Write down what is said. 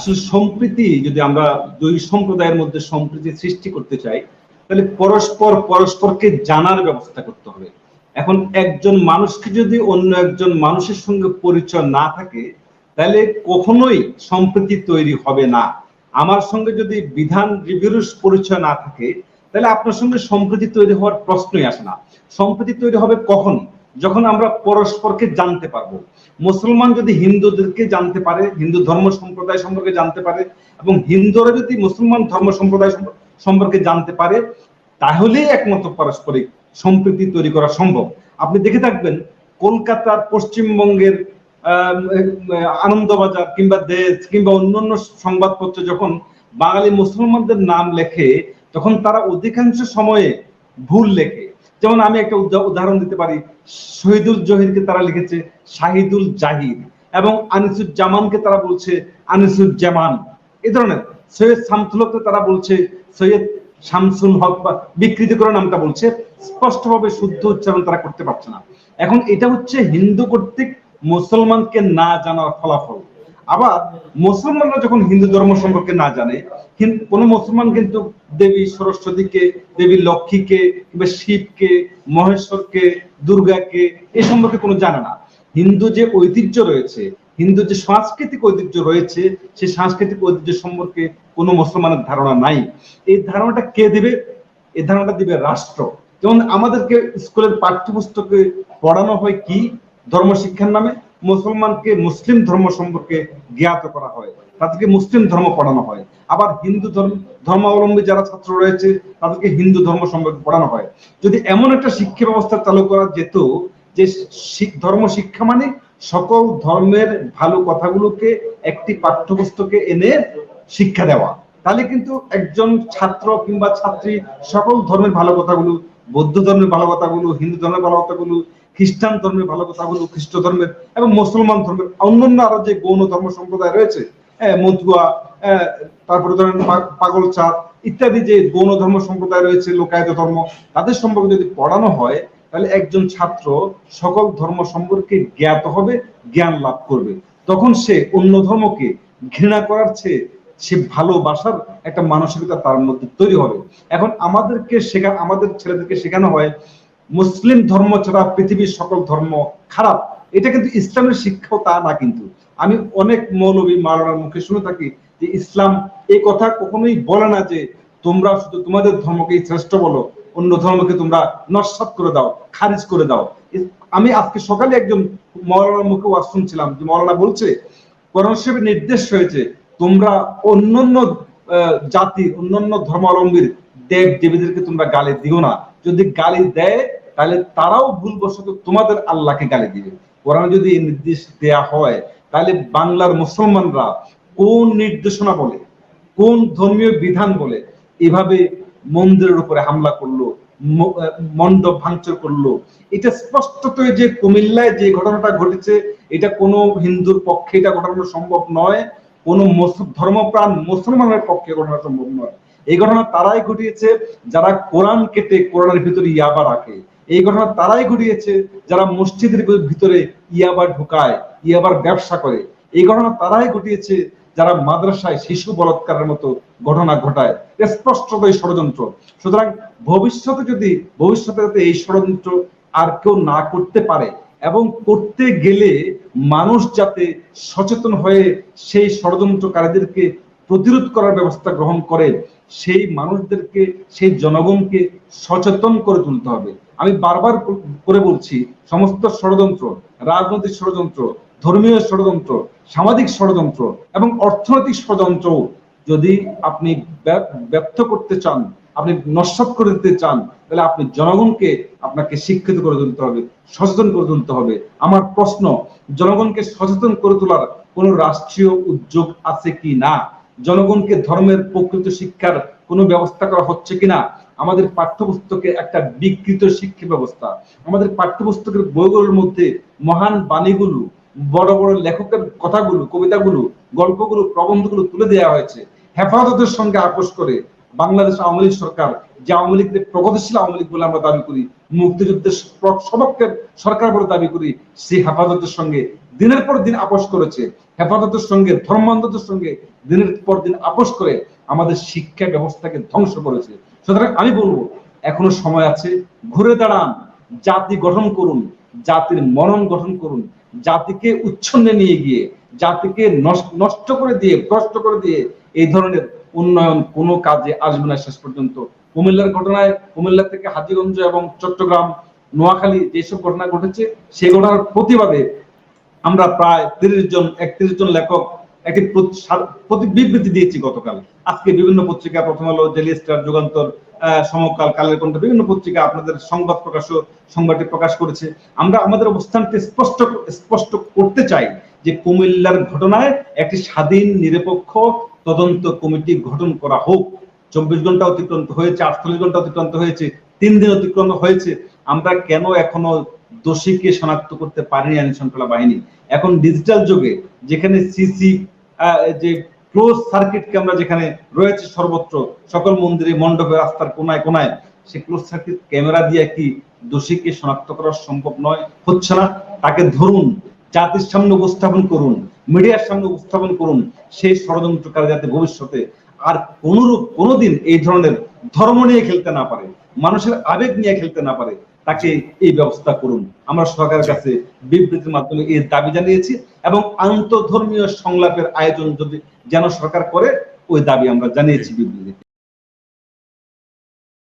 আসলে সম্প্রীতি, যদি আমরা দুই সম্প্রদায়ের মধ্যে সম্প্রীতি সৃষ্টি করতে চাই, তাহলে পরস্পর পরস্পরকে জানার ব্যবস্থা করতে হবে। এখন একজন মানুষকে যদি অন্য একজন মানুষের সঙ্গে পরিচয় না থাকে, তাহলে কখনোই সম্প্রীতি তৈরি হবে না। আমার সঙ্গে যদি বিধান রিভিউর পরিচয় না থাকে, তাহলে আপনার সঙ্গে সম্প্রীতি তৈরি হওয়ার প্রশ্নই আসে না। সম্প্রীতি তৈরি হবে কখন? যখন আমরা পরস্পরকে জানতে পারব। মুসলমান যদি হিন্দুদেরকে জানতে পারে, হিন্দু ধর্ম সম্প্রদায় সম্পর্কে জানতে পারে এবং হিন্দুরা যদি মুসলমান ধর্ম সম্প্রদায় সম্পর্কে জানতে পারে, তাহলেই একমাত্র পারস্পরিক সম্প্রীতি তৈরি করা সম্ভব। আপনি দেখে থাকবেন, কলকাতার পশ্চিমবঙ্গের আনন্দবাজার কিংবা দেশ কিংবা অন্যান্য সংবাদপত্র যখন বাঙালি মুসলমানদের নাম লেখে, তখন তারা অধিকাংশ সময়ে ভুল লেখে। যেমন আমি একটা উদাহরণ দিতে পারি, শহীদুল জহিরকে তারা লিখেছে শাহিদুল জাহির এবং আনিসুজ্জামানকে তারা বলছে আনিসুজ্জামান। এ ধরনের সৈয়দ শামসুলকে তারা বলছে সৈয়দ শামসুল হক বা বিকৃতি করে নামটা বলছে, স্পষ্টভাবে শুদ্ধ উচ্চারণ তারা করতে পারছে না। এখন এটা হচ্ছে হিন্দু কর্তৃক মুসলমানকে না জানার ফলাফল। আবার মুসলমানরা যখন হিন্দু ধর্ম সম্পর্কে না জানে কোন মুসলমান কিন্তু দেবী সরস্বতীকে, দেবী লক্ষ্মীকে, কিংবা শিবকে, মহেশ্বরকে, দুর্গাকে এ সম্পর্কে কোনো জানে না। হিন্দু যে ঐতিহ্য রয়েছে, হিন্দু যে সাংস্কৃতিক ঐতিহ্য রয়েছে সেই সাংস্কৃতিক ঐতিহ্য সম্পর্কে কোনো মুসলমানের ধারণা নাই। এই ধারণাটা কে দিবে? এই ধারণাটা দিবে রাষ্ট্র। যেমন আমাদেরকে স্কুলের পাঠ্যপুস্তকে পড়ানো হয় কি? ধর্ম শিক্ষার নামে? মুসলমানকে মুসলিম ধর্ম সম্পর্কে জ্ঞাত করা হয়, তাদেরকে মুসলিম ধর্ম পড়ানো হয়। আবার হিন্দু ধর্ম ধর্মাবলম্বী যারা ছাত্র রয়েছে, তাদেরকে হিন্দু ধর্ম সম্পর্কে পড়ানো হয়। যদি এমন একটা শিক্ষা ব্যবস্থা চালু করা যেত, যে ধর্ম শিক্ষা মানে সকল ধর্মের ভালো কথাগুলোকে একটি পাঠ্যপুস্তকে এনে শিক্ষা দেওয়া। তাহলে কিন্তু একজন ছাত্র কিংবা ছাত্রী সকল ধর্মের ভালো কথাগুলো, বৌদ্ধ ধর্মের ভালো কথাগুলো, হিন্দু ধর্মের ভালো কথাগুলো খ্রিস্টান ধর্মের ভালো কথাগুলো খ্রিস্ট ধর্মের এবং মুসলমান ধর্মের অন্যান্য আরও যে গৌণ ধর্ম সম্প্রদায় রয়েছে হ্যাঁ মতুয়া তারপরে ধরেন পাগল চাঁদ ইত্যাদি যে গৌণ ধর্ম সম্প্রদায় রয়েছে, লোকায়ত ধর্ম, তাদের সম্পর্কে যদি পড়ানো হয়, তাহলে একজন ছাত্র সকল ধর্ম সম্পর্কে জ্ঞাত হবে, জ্ঞান লাভ করবে। তখন সে অন্য ধর্মকে ঘৃণা করার চেয়ে সে ভালোবাসার একটা মানসিকতা তার মধ্যে তৈরি হবে। এখন আমাদেরকে শেখা, আমাদের ছেলেদেরকে শেখানো হয় মুসলিম ধর্ম ছাড়া পৃথিবীর সকল ধর্ম খারাপ। এটা কিন্তু ইসলামের শিক্ষাও তা না কিন্তু। আমি অনেক মৌলবী মারার মুখে শুনে থাকি যে ইসলাম এই কথা কখনোই বলে না যে তোমরা শুধু তোমাদের ধর্মকেই শ্রেষ্ঠ বলো, অন্য ধর্মকে তোমরা নস্বাত করে দাও, খারিজ করে দাও। আমি আজকে সকালে একজন মৌলানার মুখে ওয়াজ শুনছিলাম যে মৌলানা বলছে, কোরআন নির্দেশ হয়েছে তোমরা অন্যান্য জাতি, অন্যান্য ধর্মাবলম্বীর দেব দেবীদেরকে তোমরা গালি দিও না। যদি গালি দেয় তাহলে তারাও ভুলবশত তোমাদের আল্লাহকে গালি দিবে। কোরআন যদি নির্দেশ দেয়া হয়, তাহলে বাংলার মুসলমানরা কোন নির্দেশনা বলে, কোন ধর্মীয় বিধান বলে, এভাবে মন্দিরের উপরে হামলা করল মণ্ডপ ভাঙচুর করল, এটা স্পষ্টতই যে কুমিল্লায় যে ঘটনাটা ঘটেছে, এটা কোনো হিন্দুর পক্ষে এটা ঘটানো সম্ভব নয়, কোন ধর্মপ্রাণ মুসলমানের পক্ষে ঘটনা সম্ভব নয়। এই ঘটনা তারাই ঘটিয়েছে, যারা কোরআন কেটে কোরআনের ভিতরে ইয়াবা রাখে। এই ঘটনা তারাই ঘটিয়েছে যারা মসজিদের ভিতরে ইয়াবা ঢুকায়, ইয়াবার ব্যবসা করে। এই ঘটনা তারাই ঘটিয়েছে যারা মাদ্রাসায় শিশু বলৎকারের মতো ঘটনা ঘটায়। স্পষ্টতই ষড়যন্ত্র। সুতরাং ভবিষ্যতে যদি, ভবিষ্যতে যাতে এই ষড়যন্ত্র আর কেউ না করতে পারে এবং করতে গেলে মানুষ যাতে সচেতন হয়ে সেই ষড়যন্ত্রকারীদেরকে প্রতিরোধ করার ব্যবস্থা গ্রহণ করে, সেই মানুষদেরকে, সেই জনগণকে সচেতন করে তুলতে হবে। আমি বারবার করে বলছি, সমস্ত ষড়যন্ত্র, রাজনৈতিক ষড়যন্ত্র, ধর্মীয় ষড়যন্ত্র, সামাজিক ষড়যন্ত্র এবং অর্থনৈতিক ষড়যন্ত্র যদি আপনি ব্যর্থ করতে চান, আপনি নস্বাত করে দিতে চান, তাহলে আপনি জনগণকে আপনাকে শিক্ষিত করে তুলতে হবে, সচেতন করে তুলতে হবে। আমার প্রশ্ন, জনগণকে সচেতন করে তোলার কোন রাষ্ট্রীয় উদ্যোগ আছে কি না? জনগণকে ধর্মের প্রকৃত শিক্ষার কোনো ব্যবস্থা করা হচ্ছে কিনা? আমাদের পাঠ্যপুস্তকে একটা বিকৃত শিক্ষা ব্যবস্থা। আমাদের পাঠ্যপুস্তকের বইগুলোর মধ্যে মহান বাণীগুলো, বড় বড় লেখকের কথাগুলো, কবিতাগুলো, গল্পগুলো, প্রবন্ধগুলো তুলে দেওয়া হয়েছে। হেফাজতের সঙ্গে আপোষ করে বাংলাদেশ আওয়ামী লীগ সরকার, যে আওয়ামী লীগকে প্রগতিশীল আওয়ামী লীগ বলে আমরা দাবি করি, মুক্তিযুদ্ধের সবককে সরকার বলে দাবি করি সেই হেফাজতের সঙ্গে দিনের পর দিন আপোষ করেছে। হেফাজতের সঙ্গে, ধর্মান্ধতের সঙ্গে দিনের পর দিন আপোষ করে আমাদের শিক্ষা ব্যবস্থাকে ধ্বংস করেছে। সুতরাং আমি বলব, এখনও সময় আছে, ঘুরে দাঁড়ান, জাতি গঠন করুন, জাতির মনন গঠন করুন, জাতিকে উচ্ছন্নে নিয়ে গিয়ে, জাতিকে নষ্ট করে দিয়ে কষ্ট করে দিয়ে এই ধরনের উন্নয়ন কোনো কাজে আসবে না শেষ পর্যন্ত। কুমিল্লার ঘটনায় কুমিল্লা থেকে হাজিগঞ্জ এবং চট্টগ্রাম, নোয়াখালী যেসব ঘটনা ঘটেছে সেই ঘটনার প্রতিবাদে আমরা প্রায় তিরিশ জন, একত্রিশ জন লেখক একটি বিবৃতি দিয়েছি গতকাল। আজকে বিভিন্ন পত্রিকা, প্রথম আলো ডেলি স্টার যুগান্তর সমকাল, কালের কণ্ঠ, বিভিন্ন পত্রিকা আপনাদের সংবাদ প্রকাশ সংবাদটি প্রকাশ করেছে। আমরা আমাদের অবস্থানটি স্পষ্ট স্পষ্ট করতে চাই যে কুমিল্লার ঘটনায় একটি স্বাধীন, নিরপেক্ষ তদন্ত কমিটি গঠন করা হোক। চব্বিশ ঘণ্টা অতিক্রান্ত হয়েছে, আটচল্লিশ ঘণ্টা অতিক্রান্ত হয়েছে, তিন দিন অতিক্রান্ত হয়েছে। আমরা কেন এখনও দোষীকে শনাক্ত করতে পারিনি আইন শৃঙ্খলা বাহিনী? এখন ডিজিটাল যুগে যেখানে সিসি যে ক্লোজ সার্কিট ক্যামেরা যেখানে রয়েছে সর্বত্র, সকল মন্দিরে, মণ্ডপে, রাস্তার কোনায় কোনায়, সে ক্লোজ সার্কিট ক্যামেরা দিয়ে কি দোষীকে শনাক্ত করা সম্ভব নয়? হচ্ছে না। তাকে ধরুন জাতির সামনে উপস্থাপন করুন, মিডিয়ার সামনে উপস্থাপন করুন, সেই ষড়যন্ত্রকারী যাতে ভবিষ্যতে আর কোনরূপ, কোনোদিন এই ধরনের ধর্ম নিয়ে খেলতে না পারে, মানুষের আবেগ নিয়ে খেলতে না পারে, তাকে এই ব্যবস্থা করুন। আমরা সরকারের কাছে বিবৃতির মাধ্যমে এই দাবি জানিয়েছি এবং আন্তধর্মীয় সংলাপের আয়োজন যদি যেন সরকার করে, ওই দাবি আমরা জানিয়েছি বিবৃতি